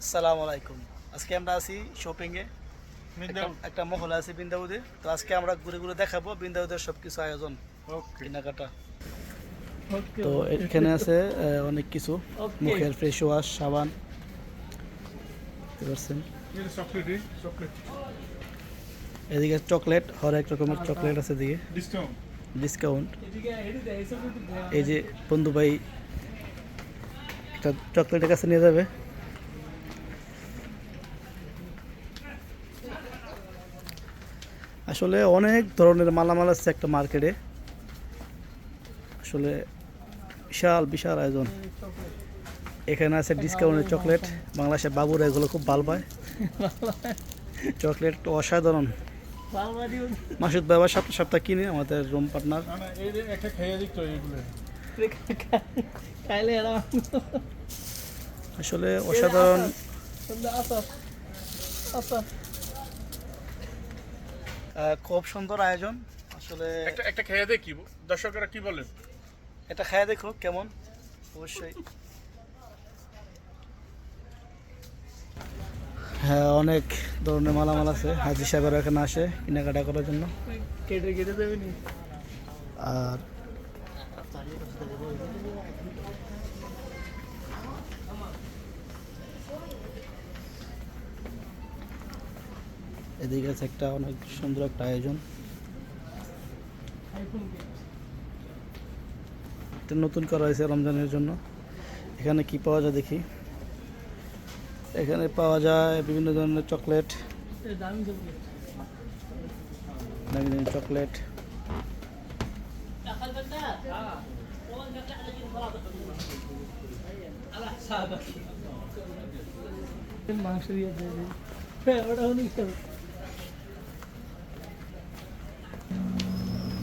আসসালামু আলাইকুম। আজকে আমরা আছি শপিংয়ে একটা- একটা মহল আছে বৃন্দাবুদে তো আজকে আমরা ঘুরে ঘুরে দেখাবো বৃন্দাবুদের সব কিছু আয়োজন কেনাকাটা। তো এখানে আছে অনেক কিছু। মুখের ফ্রেশ ওয়াশ সাবান। এদিকে চকলেট হরেক রকমের চকলেট আছে এদিকে। ডিসকাউন্ট ডিসকাউন্ট এই যে বন্ধু ভাই একটা চকলেটের কাছে নিয়ে যাবে। আসলে অনেক ধরনের মালামাল আছে একটা মার্কেটে। আসলে বিশাল বিশাল আয়োজন। এখানে আছে ডিসকাউন্টের চকলেট বাংলাদেশের বাবুরা এগুলো খুব ভালো পায়। চকলেট অসাধারণ। মাসুদ বাবা সপ্তাহ সপ্তাহ কিনে আমাদের রুম পার্টনার আসলে অসাধারণ। আচ্ছা আচ্ছা। খুব সুন্দর আয়োজন। আসলে একটা একটা খেয়ে দেখি দর্শকরা কি বলেন এটা খেয়ে দেখো কেমন। অবশ্যই। হ্যাঁ অনেক ধরনের মালামাল আছে। হাজি সাহেবের এখানে আসে কেনাকাটা করার জন্য। কেটে কেটে দেবে নি? আর এদিকে আছে একটা অনেক সুন্দর একটা আয়োজন। নতুন করা হয়েছে রমজানের জন্য। এখানে কি পাওয়া যায় দেখি? এখানে পাওয়া যায় বিভিন্ন ধরনের চকলেট। চকলেট। মাংস দিয়ে হ্যাঁ অনেক খাবে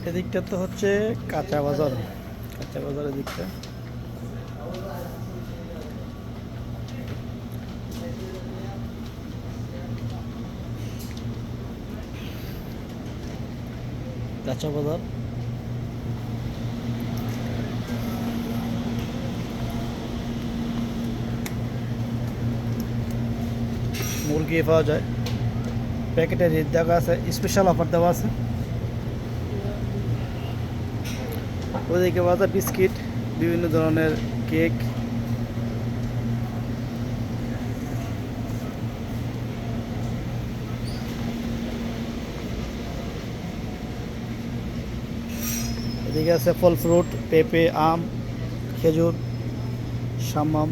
এদিকটা তো হচ্ছে কাঁচা বাজার। কাঁচা বাজারের দিকটা। কাঁচা বাজার। মুরগি পাওয়া যায়। প্যাকেটের রেট দেওয়া আছে স্পেশাল অফার দেওয়া আছে। ওদিকে বাজার বিস্কিট বিভিন্ন ধরনের কেক। এদিকে আছে ফল ফ্রুট পেঁপে আম খেজুর সামাম